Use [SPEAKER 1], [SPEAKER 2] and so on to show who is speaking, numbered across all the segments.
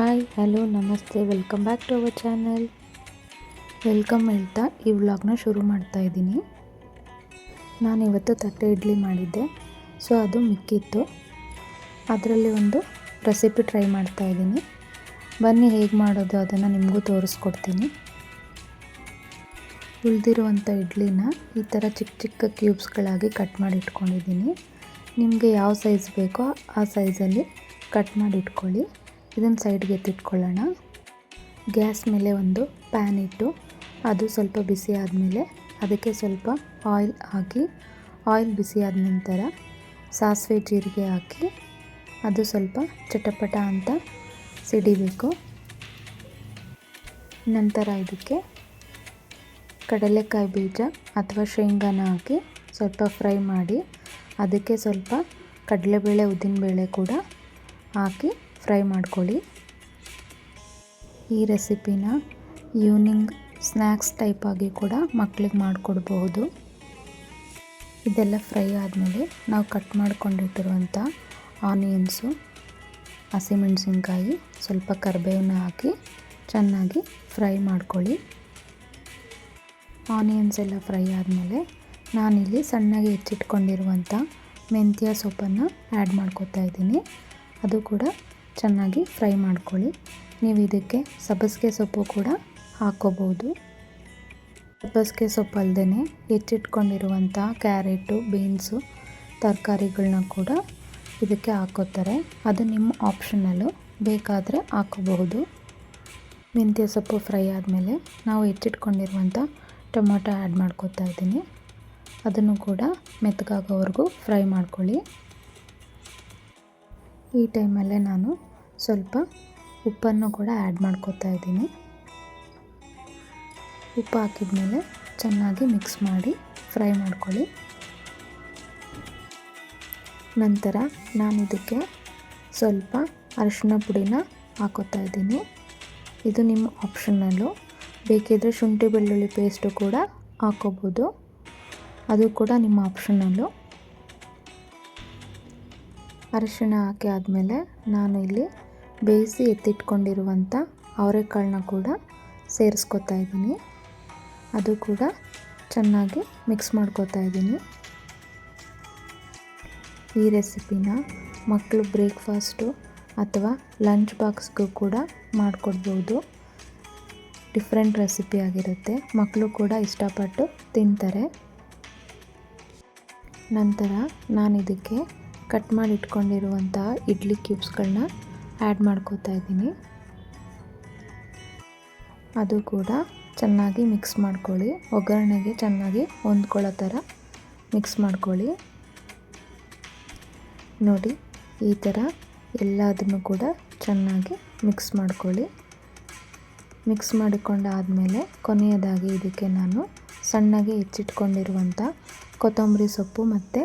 [SPEAKER 1] Hi hello ನಮಸ್ತೆ welcome back to our channel welcome ಹೇಳ್ತಾ ಈ ವ್ಲಾಗ್ನ ಶುರು ಮಾಡ್ತಾ ಇದ್ದೀನಿ. ನಾನು ಇವತ್ತು ತಟ್ಟೆ ಇಡ್ಲಿ ಮಾಡಿದ್ದೆ. ಸೊ ಅದು ಮಿಕ್ಕಿತ್ತು. ಅದರಲ್ಲಿ ಒಂದು ರೆಸಿಪಿ ಟ್ರೈ ಮಾಡ್ತಾ ಇದ್ದೀನಿ. ಬನ್ನಿ ಹೇಗೆ ಮಾಡೋದು ಅದನ್ನು ನಿಮಗೂ ತೋರಿಸ್ಕೊಡ್ತೀನಿ. ಉಳಿದಿರುವಂಥ ಇಡ್ಲಿನ ಈ ಥರ ಚಿಕ್ಕ ಚಿಕ್ಕ ಕ್ಯೂಬ್ಸ್ಗಳಾಗಿ ಕಟ್ ಮಾಡಿ ಇಟ್ಕೊಂಡಿದ್ದೀನಿ. ನಿಮಗೆ ಯಾವ ಸೈಜ್ ಬೇಕೋ ಆ ಸೈಜಲ್ಲಿ ಕಟ್ ಮಾಡಿ ಇಟ್ಕೊಳ್ಳಿ. ಇದನ್ನು ಸೈಡ್ಗೆ ಎತ್ತಿಟ್ಕೊಳ್ಳೋಣ. ಗ್ಯಾಸ್ ಮೇಲೆ ಒಂದು ಪ್ಯಾನ್ ಇಟ್ಟು, ಅದು ಸ್ವಲ್ಪ ಬಿಸಿ ಆದಮೇಲೆ ಅದಕ್ಕೆ ಸ್ವಲ್ಪ ಆಯಿಲ್ ಹಾಕಿ ಆಯಿಲ್ ಬಿಸಿ ಆದ ನಂತರ ಸಾಸಿವೆ ಜೀರಿಗೆ ಹಾಕಿ, ಅದು ಸ್ವಲ್ಪ ಚಟಪಟ ಅಂತ ಸಿಡಿಬೇಕು. ನಂತರ ಇದಕ್ಕೆ ಕಡಲೆಕಾಯಿ ಬೀಜ ಅಥವಾ ಶೇಂಗಾನ ಹಾಕಿ ಸ್ವಲ್ಪ ಫ್ರೈ ಮಾಡಿ, ಅದಕ್ಕೆ ಸ್ವಲ್ಪ ಕಡಲೆಬೇಳೆ, ಉದ್ದಿನಬೇಳೆ ಕೂಡ ಹಾಕಿ ಫ್ರೈ ಮಾಡ್ಕೊಳ್ಳಿ. ಈ ರೆಸಿಪಿನ ಈವ್ನಿಂಗ್ ಸ್ನ್ಯಾಕ್ಸ್ ಟೈಪಾಗಿ ಕೂಡ ಮಕ್ಕಳಿಗೆ ಮಾಡಿಕೊಡ್ಬಹುದು. ಇದೆಲ್ಲ ಫ್ರೈ ಆದಮೇಲೆ ನಾವು ಕಟ್ ಮಾಡ್ಕೊಂಡಿಟ್ಟಿರುವಂಥ ಆನಿಯನ್ಸು, ಹಸಿಮೆಣಸಿನ್ಕಾಯಿ, ಸ್ವಲ್ಪ ಕರಿಬೇವನ್ನ ಹಾಕಿ ಚೆನ್ನಾಗಿ ಫ್ರೈ ಮಾಡ್ಕೊಳ್ಳಿ. ಆನಿಯನ್ಸ್ ಎಲ್ಲ ಫ್ರೈ ಆದಮೇಲೆ ನಾನಿಲ್ಲಿ ಸಣ್ಣಗೆ ಹೆಚ್ಚಿಟ್ಕೊಂಡಿರುವಂಥ ಮೆಂತ್ಯ ಸೊಪ್ಪನ್ನು ಆ್ಯಡ್ ಮಾಡ್ಕೋತಾ ಇದ್ದೀನಿ. ಅದು ಕೂಡ ಚೆನ್ನಾಗಿ ಫ್ರೈ ಮಾಡ್ಕೊಳ್ಳಿ. ನೀವು ಇದಕ್ಕೆ ಸಬ್ಬಸಿಗೆ ಸೊಪ್ಪು ಕೂಡ ಹಾಕೋಬಹುದು ಸಬ್ಬಸಿಗೆ ಸೊಪ್ಪು ಹೆಚ್ಚಿಟ್ಕೊಂಡಿರುವಂಥ ಕ್ಯಾರೆಟು, ಬೀನ್ಸು ತರಕಾರಿಗಳನ್ನ ಕೂಡ ಇದಕ್ಕೆ ಹಾಕೋತಾರೆ ಅದು ನಿಮ್ಮ ಆಪ್ಷನಲ್ಲು. ಬೇಕಾದರೆ ಹಾಕೋಬಹುದು ಮೆಂತ್ಯ ಸೊಪ್ಪು ಫ್ರೈ ಆದಮೇಲೆ ನಾವು ಹೆಚ್ಚಿಟ್ಕೊಂಡಿರುವಂಥ ಟೊಮೊಟೊ ಆ್ಯಡ್ ಮಾಡ್ಕೋತಾ ಇದ್ದೀನಿ. ಅದನ್ನು ಕೂಡ ಮೆತ್ತಗಾಗೋವರೆಗೂ ಫ್ರೈ ಮಾಡ್ಕೊಳ್ಳಿ. ಈ ಟೈಮಲ್ಲೇ ನಾನು ಸ್ವಲ್ಪ ಉಪ್ಪನ್ನು ಕೂಡ ಆ್ಯಡ್ ಮಾಡ್ಕೋತಾ ಇದ್ದೀನಿ. ಉಪ್ಪು ಹಾಕಿದ್ಮೇಲೆ ಚೆನ್ನಾಗಿ ಮಿಕ್ಸ್ ಮಾಡಿ ಫ್ರೈ ಮಾಡ್ಕೊಳ್ಳಿ. ನಂತರ ನಾನು ಇದಕ್ಕೆ ಸ್ವಲ್ಪ ಅರಿಶಿನ ಪುಡಿನ ಹಾಕೋತಾ ಇದ್ದೀನಿ. ಇದು ನಿಮ್ಮ ಆಪ್ಷನಲ್ಲು ಬೇಕಿದ್ದರೆ ಶುಂಠಿ ಬೆಳ್ಳುಳ್ಳಿ ಪೇಸ್ಟು ಕೂಡ ಹಾಕೋಬೋದು. ಅದು ಕೂಡ ನಿಮ್ಮ ಆಪ್ಷನಲ್ಲು ಅರಿಶಿಣ ಹಾಕಿ ಆದಮೇಲೆ ನಾನು ಇಲ್ಲಿ ಬೇಯಿಸಿ ಎತ್ತಿಟ್ಕೊಂಡಿರುವಂಥ ಅವರೆಕಾಳನ್ನ ಕೂಡ ಸೇರಿಸ್ಕೊತಾ ಇದ್ದೀನಿ. ಅದು ಕೂಡ ಚೆನ್ನಾಗಿ ಮಿಕ್ಸ್ ಮಾಡ್ಕೋತಾ ಇದ್ದೀನಿ. ಈ ರೆಸಿಪಿನ ಮಕ್ಕಳು ಬ್ರೇಕ್ಫಾಸ್ಟು ಅಥವಾ ಲಂಚ್ ಬಾಕ್ಸ್ಗೂ ಕೂಡ ಮಾಡಿಕೊಡ್ಬೋದು. ಡಿಫ್ರೆಂಟ್ ರೆಸಿಪಿ ಆಗಿರುತ್ತೆ. ಮಕ್ಕಳು ಕೂಡ ಇಷ್ಟಪಟ್ಟು ತಿಂತಾರೆ. ನಂತರ ನಾನು ಇದಕ್ಕೆ ಕಟ್ ಮಾಡಿಟ್ಕೊಂಡಿರುವಂತಹ ಇಡ್ಲಿ ಕ್ಯೂಬ್ಸ್ಗಳನ್ನ ಆ್ಯಡ್ ಮಾಡ್ಕೋತಾ ಇದ್ದೀನಿ. ಅದು ಕೂಡ ಚೆನ್ನಾಗಿ ಮಿಕ್ಸ್ ಮಾಡ್ಕೊಳ್ಳಿ. ಒಗ್ಗರಣೆಗೆ ಚೆನ್ನಾಗಿ ಹೊಂದ್ಕೊಳ್ಳೋ ಥರ ಮಿಕ್ಸ್ ಮಾಡ್ಕೊಳ್ಳಿ. ನೋಡಿ, ಈ ಥರ ಎಲ್ಲದನ್ನು ಕೂಡ ಚೆನ್ನಾಗಿ ಮಿಕ್ಸ್ ಮಾಡ್ಕೊಳ್ಳಿ. ಮಿಕ್ಸ್ ಮಾಡಿಕೊಂಡಾದಮೇಲೆ ಕೊನೆಯದಾಗಿ ಇದಕ್ಕೆ ನಾನು ಸಣ್ಣಗೆ ಹೆಚ್ಚಿಟ್ಕೊಂಡಿರುವಂಥ ಕೊತ್ತಂಬರಿ ಸೊಪ್ಪು ಮತ್ತು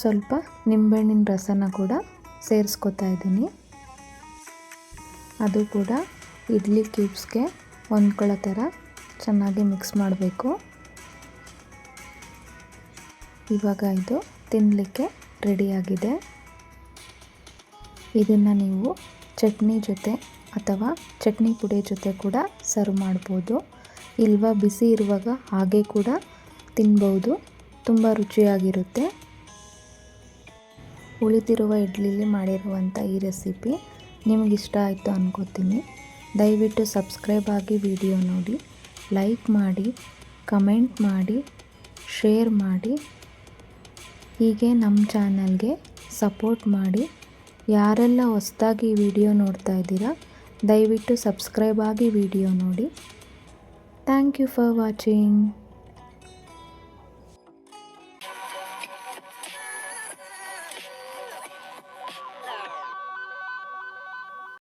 [SPEAKER 1] ಸ್ವಲ್ಪ ನಿಂಬೆಹಣ್ಣಿನ ರಸನ ಕೂಡ ಸೇರಿಸ್ಕೊತಾ ಇದ್ದೀನಿ. ಅದು ಕೂಡ ಇಡ್ಲಿ ಕ್ಯೂಬ್ಸ್ಗೆ ಹೊಂದ್ಕೊಳ್ಳೋ ಥರ ಚೆನ್ನಾಗಿ ಮಿಕ್ಸ್ ಮಾಡಬೇಕು. ಇವಾಗ ಇದು ತಿನ್ನಲಿಕ್ಕೆ ರೆಡಿಯಾಗಿದೆ. ಇದನ್ನು ನೀವು ಚಟ್ನಿ ಜೊತೆ ಅಥವಾ ಚಟ್ನಿ ಪುಡಿ ಜೊತೆ ಕೂಡ ಸರ್ವ್ ಮಾಡ್ಬೋದು. ಇಲ್ವಾ, ಬಿಸಿ ಇರುವಾಗ ಹಾಗೆ ಕೂಡ ತಿನ್ಬೋದು. ತುಂಬ ರುಚಿಯಾಗಿರುತ್ತೆ. ಉಳಿದಿರುವ ಇಡ್ಲಿಲಿ ಮಾಡಿರುವಂಥ ಈ ರೆಸಿಪಿ ನಿಮಗಿಷ್ಟ ಆಯಿತು ಅನ್ಕೋತೀನಿ. ದಯವಿಟ್ಟು ಸಬ್ಸ್ಕ್ರೈಬ್ ಆಗಿ ವಿಡಿಯೋ ನೋಡಿ, ಲೈಕ್ ಮಾಡಿ, ಕಮೆಂಟ್ ಮಾಡಿ, ಶೇರ್ ಮಾಡಿ. ಹೀಗೆ ನಮ್ಮ ಚಾನಲ್ಗೆ ಸಪೋರ್ಟ್ ಮಾಡಿ. ಯಾರೆಲ್ಲ ಹೊಸ್ದಾಗಿ ವಿಡಿಯೋ ನೋಡ್ತಾ ಇದ್ದೀರಾ, ದಯವಿಟ್ಟು ಸಬ್ಸ್ಕ್ರೈಬ್ ಆಗಿ ವಿಡಿಯೋ ನೋಡಿ. Thank you for watching.